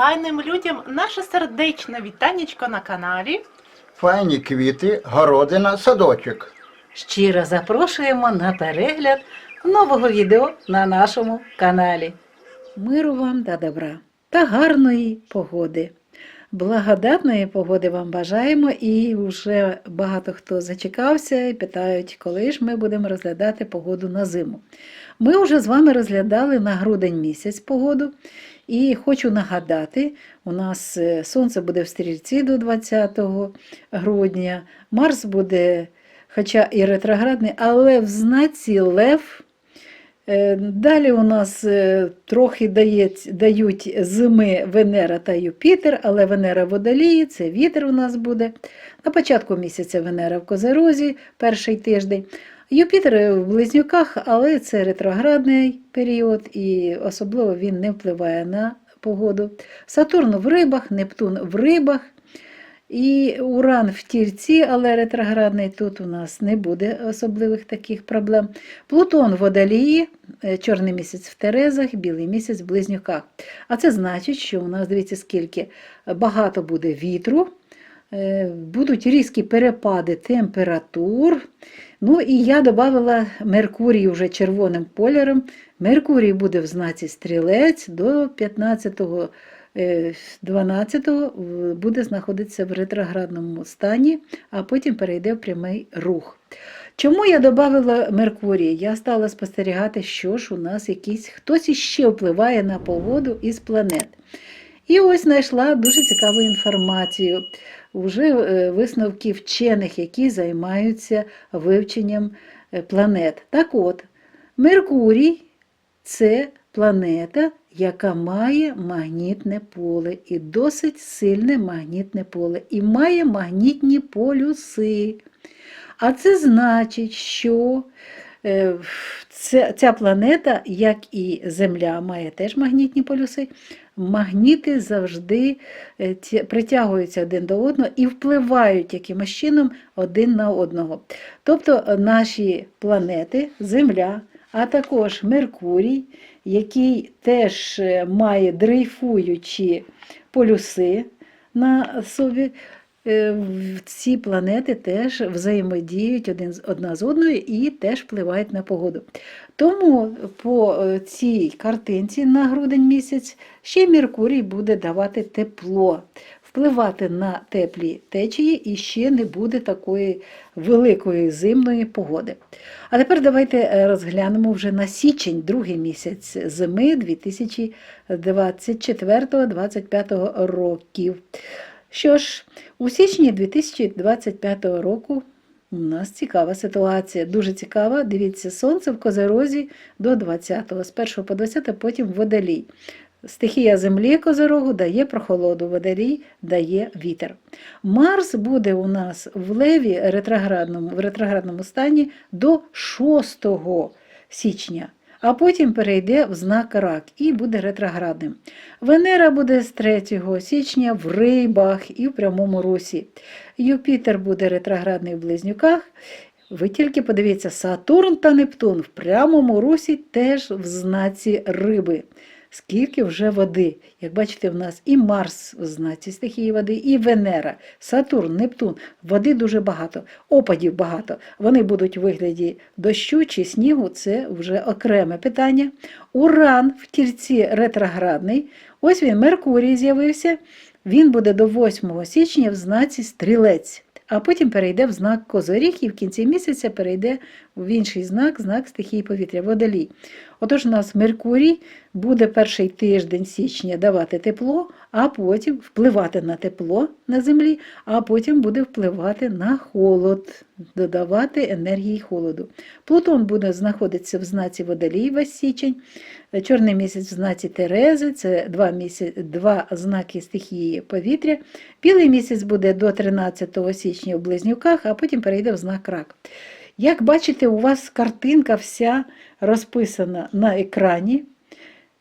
файним людям наше сердечне вітанечко на каналі. Файні квіти, городина, садочок. Щиро запрошуємо на перегляд нового відео на нашому каналі. Миру вам та добра та гарної погоди. Благодатної погоди вам бажаємо і вже багато хто зачекався і питають, коли ж ми будемо розглядати погоду на зиму. Ми вже з вами розглядали на грудень місяць погоду. І хочу нагадати, у нас е, сонце буде в стрільці до 20 грудня, Марс буде хоча і ретроградний, але в знаці Лев. Е, Далі у нас е, трохи дають, дають зими Венера та Юпітер, але Венера водолії, це вітер у нас буде. На початку місяця Венера в Козерозі, перший тиждень. Юпітер в близнюках, але це ретроградний період, і особливо він не впливає на погоду. Сатурн в рибах, Нептун в рибах. І Уран в тільці, але ретроградний тут у нас не буде особливих таких проблем. Плутон в водолії, е, чорний місяць в Терезах, білий місяць в близнюках. А це значить, що у нас, дивіться, скільки багато буде вітру, будуть різкі перепади температур. Ну і я додала Меркурій вже червоним кольором. Меркурій буде в знаці стрілець до 15 е, 12 буде знаходитися в ретроградному стані, а потім перейде в прямий рух. Чому я додала Меркурій? Я стала спостерігати, що ж у нас якийсь хтось іще впливає на погоду із планет. І ось знайшла дуже цікаву інформацію. Уже е, висновки вчених, які займаються вивченням е, планет. Так от, Меркурій це планета, яка має магнітне поле і досить сильне магнітне поле, і має магнітні полюси. А це значить, що ця, ця планета, як і Земля, має теж магнітні полюси. Магніти завжди е, притягуються один до одного і впливають якимось чином один на одного. Тобто е, наші планети, Земля, а також Меркурій, який теж е, має дрейфуючі полюси на собі, е, ці планети теж взаємодіють один одна з одною і теж впливають на погоду. Тому по е, цій картинці на грудень місяць ще Меркурій буде давати тепло, впливати на теплі течії і ще не буде такої великої зимної погоди. А тепер давайте е, розглянемо вже на січень, другий місяць зими 2024-2025 років. Що ж, у січні 2025 року у нас цікава ситуація, дуже цікава. Дивіться, сонце в Козерозі до 20-го, з 1 по 20, потім водолій. Стихія землі Козорогу дає прохолоду, водолій дає вітер. Марс буде у нас в леві ретроградному, в ретроградному стані до 6 січня, а потім перейде в знак рак і буде ретроградним. Венера буде з 3 січня в рибах і в прямому русі. Юпітер буде ретроградний в близнюках. Ви тільки подивіться, Сатурн та Нептун в прямому русі теж в знаці риби. Скільки вже води. Як бачите, в нас і Марс в знаці стихії води, і Венера, Сатурн, Нептун. Води дуже багато, опадів багато. Вони будуть у вигляді дощу чи снігу, це вже окреме питання. Уран в тільці ретроградний. Ось він, Меркурій з'явився. Він буде до 8 січня в знаці стрілець, а потім перейде в знак Козоріг і в кінці місяця перейде в інший знак, знак стихії повітря, водолій. Отож, у нас Меркурій буде перший тиждень січня давати тепло, а потім впливати на тепло на землі, а потім буде впливати на холод, додавати енергії холоду. Плутон буде знаходитися в знаці водолій весь січень. Чорний місяць в знаці Терези, це два, місяці, два знаки стихії повітря. Білий місяць буде до 13 січня в Близнюках, а потім перейде в знак рак. Як бачите, у вас картинка вся розписана на екрані.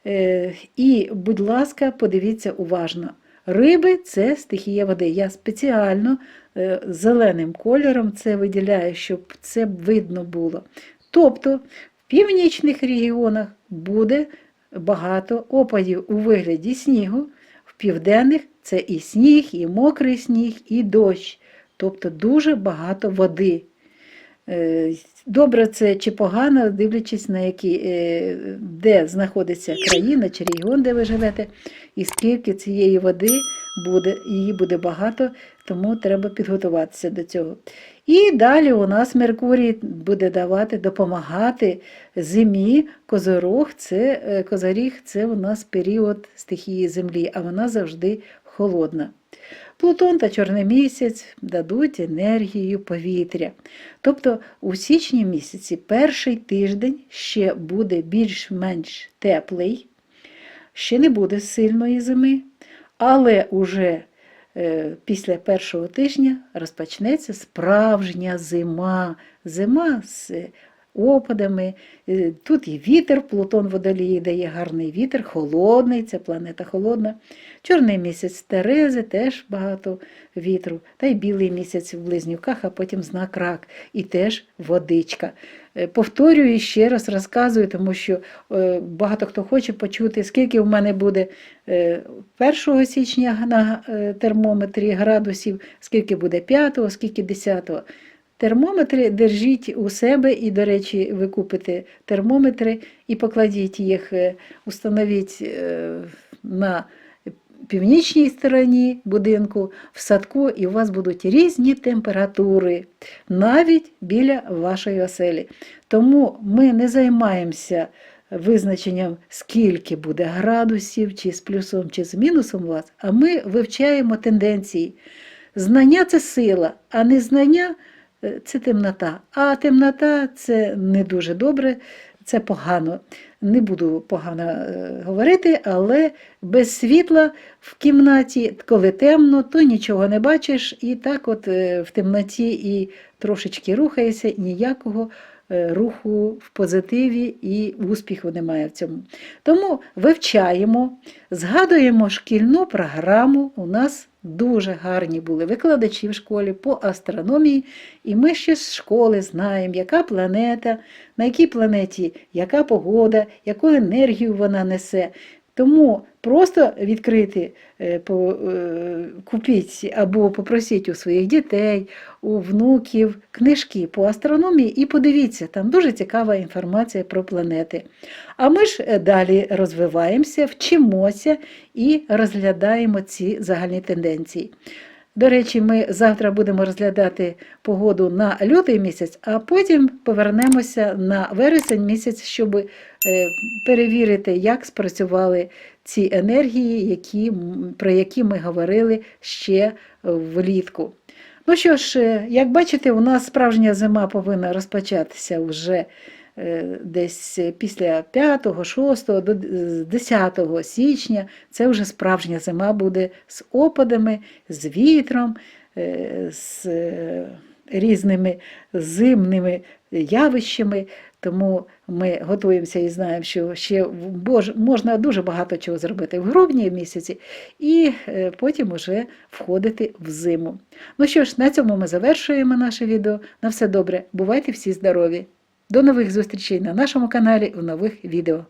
Е, І, будь ласка, подивіться уважно. Риби це стихія води. Я спеціально е, зеленим кольором це виділяю, щоб це видно було. Тобто в північних регіонах буде багато опадів у вигляді снігу, в південних це і сніг, і мокрий сніг, і дощ. Тобто дуже багато води. Е, Добре це чи погано, дивлячись на які, е, де знаходиться країна чи регіон, де ви живете, і скільки цієї води буде, її буде багато, тому треба підготуватися до цього. І далі у нас Меркурій буде давати, допомагати зимі. Козорог це е, це у нас період стихії землі, а вона завжди холодна. Плутон та Чорний місяць дадуть енергію повітря. Тобто у січні місяці перший тиждень ще буде більш-менш теплий, ще не буде сильної зими, але уже е, після першого тижня розпочнеться справжня зима. Зима з опадами. Е, Тут і вітер, Плутон водолії дає гарний вітер, холодний, це планета холодна. Чорний місяць Терези, теж багато вітру, та й білий місяць в близнюках, а потім знак рак, і теж водичка. Е, Повторюю і ще раз розказую, тому що е, багато хто хоче почути, скільки в мене буде е, 1 січня на термометрі градусів, скільки буде 5, скільки 10. Термометри держіть у себе, і, до речі, ви купите термометри і покладіть їх, е, установіть е, на північній стороні будинку, в садку, і у вас будуть різні температури, навіть біля вашої оселі. Тому ми не займаємося визначенням, скільки буде градусів, чи з плюсом, чи з мінусом у вас, а ми вивчаємо тенденції. Знання це сила, а незнання це темнота. А темнота це не дуже добре, це погано. Не буду погано е, говорити, але без світла в кімнаті, коли темно, то нічого не бачиш, і так от е, в темноті і трошечки рухаєшся, ніякого е, руху в позитиві і успіху немає в цьому. Тому вивчаємо, згадуємо шкільну програму. У нас дуже гарні були викладачі в школі по астрономії, і ми ще з школи знаємо, яка планета, на якій планеті яка погода, яку енергію вона несе. Тому просто відкрити, е, е, купіть або попросіть у своїх дітей, у внуків книжки по астрономії і подивіться, там дуже цікава інформація про планети. А ми ж е, далі розвиваємося, вчимося і розглядаємо ці загальні тенденції. До речі, ми завтра будемо розглядати погоду на лютий місяць, а потім повернемося на вересень місяць, щоб е, перевірити, як спрацювали ці енергії, які, про які ми говорили ще влітку. Ну що ж, е, як бачите, у нас справжня зима повинна розпочатися вже десь після 5, 6 до 10 січня. Це вже справжня зима буде з опадами, з вітром, е, з е, різними зимними явищами. Тому ми готуємося і знаємо, що ще можна дуже багато чого зробити в грудні місяці, і е, потім уже входити в зиму. Ну що ж, на цьому ми завершуємо наше відео. На все добре. Бувайте всі здорові! До нових зустрічей на нашому каналі в нових відео.